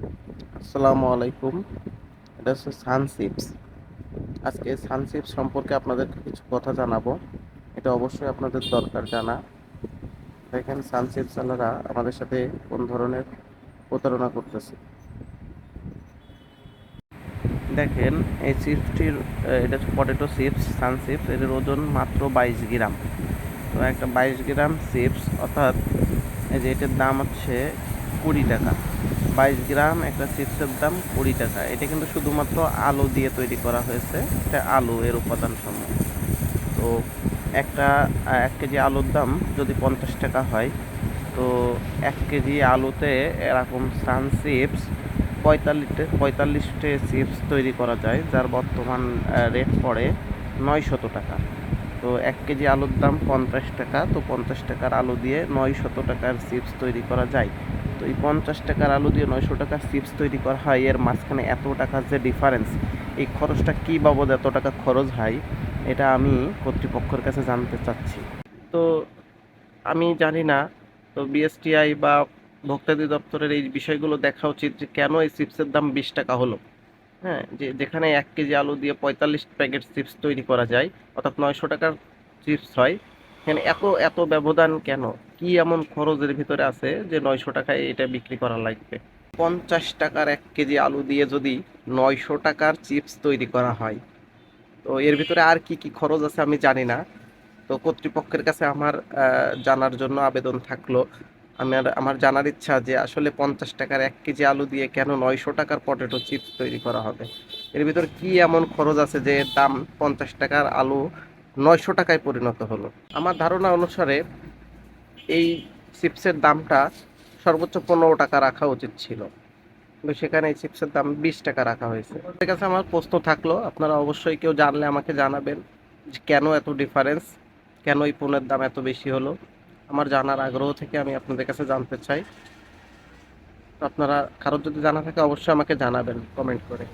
আসসালামু আলাইকুম। এটা হচ্ছে সানসিপস আজকে সানসিপস সম্পর্কে আপনাদেরকে কিছু কথা জানাব। এটা অবশ্যই আপনাদের দরকার জানা। দেখেন সানসিপস আলারা আমাদের সাথে কোন ধরনের প্রতারণা করতেছে। দেখেন, এই চিপসটির এটা হচ্ছে পটেটো চিপস সানচিপস এটার ওজন মাত্র বাইশ গ্রাম। তো একটা বাইশ গ্রাম চিপস, অর্থাৎ এই যে এটার দাম হচ্ছে কুড়ি টাকা। বাইশ গ্রাম একটা চিপসের দাম কুড়ি টাকা। এটা কিন্তু শুধুমাত্র আলু দিয়ে তৈরি করা হয়েছে। এটা আলু, এর উপাদান সমূহ। তো একটা, এক কেজি আলুর দাম যদি পঞ্চাশ টাকা হয়, তো এক কেজি আলুতে এরকম সান চিপস পঁয়তাল্লিশটে পঁয়তাল্লিশটে চিপস তৈরি করা যায়, যার বর্তমান রেট পড়ে নয়শত টাকা। তো এক কেজি আলুর দাম পঞ্চাশ টাকা, তো পঞ্চাশ টাকার আলু দিয়ে নয়শত টাকার চিপস তৈরি করা যায়। তো এই পঞ্চাশ টাকার আলু দিয়ে নয়শো টাকার চিপস তৈরি করা হয়। এর মাঝখানে এত টাকার যে ডিফারেন্স এই খরচটা কী বাবদ এত টাকা খরচ হয়, এটা আমি কর্তৃপক্ষের কাছে জানতে চাচ্ছি। তো আমি জানি না, তো বিএসটিআই বা ভোক্তা দপ্তরের এই বিষয়গুলো দেখা উচিত যে কেন এই চিপসের দাম বিশ টাকা হলো। হ্যাঁ যে যেখানে এক কেজি আলু দিয়ে পঁয়তাল্লিশ প্যাকেট চিপস তৈরি করা যায়, অর্থাৎ নয়শো টাকার চিপস হয় এখানে এত এত ব্যবধান কেন? কি এমন খরচের ভিতরে আছে যে নয়শো টাকায় এটা বিক্রি করা লাগবে? পঞ্চাশ টাকার এক কেজি আলু দিয়ে যদি নয়শো টাকার চিপস তৈরি করা হয়, তো এর ভিতরে আর কি কি খরচ আছে আমি জানি না। তো কর্তৃপক্ষের কাছে আমার জানার জন্য আবেদন থাকল। আমার আমার জানার ইচ্ছা যে আসলে পঞ্চাশ টাকার এক কেজি আলু দিয়ে কেন নয়শো টাকার পটেটো চিপস তৈরি করা হবে? এর ভিতর কি এমন খরচ আছে যে দাম পঞ্চাশ টাকার আলু নয়শো টাকায় পরিণত হলো। আমার ধারণা অনুসারে এই চিপসের দামটা সর্বোচ্চ পনেরো টাকা রাখা উচিত ছিল। কিন্তু সেখানে এই চিপসের দাম বিশ টাকা রাখা হয়েছে। আপনাদের কাছে আমার প্রশ্ন থাকল, আপনারা অবশ্যই কেউ জানলে আমাকে জানাবেন যে কেন এত ডিফারেন্স কেন এই পণ্যের দাম এত বেশি হলো। আমার জানার আগ্রহ থেকে আমি আপনাদের কাছে জানতে চাই। আপনারা, কারোর যদি জানা থাকে অবশ্যই আমাকে জানাবেন কমেন্ট করে।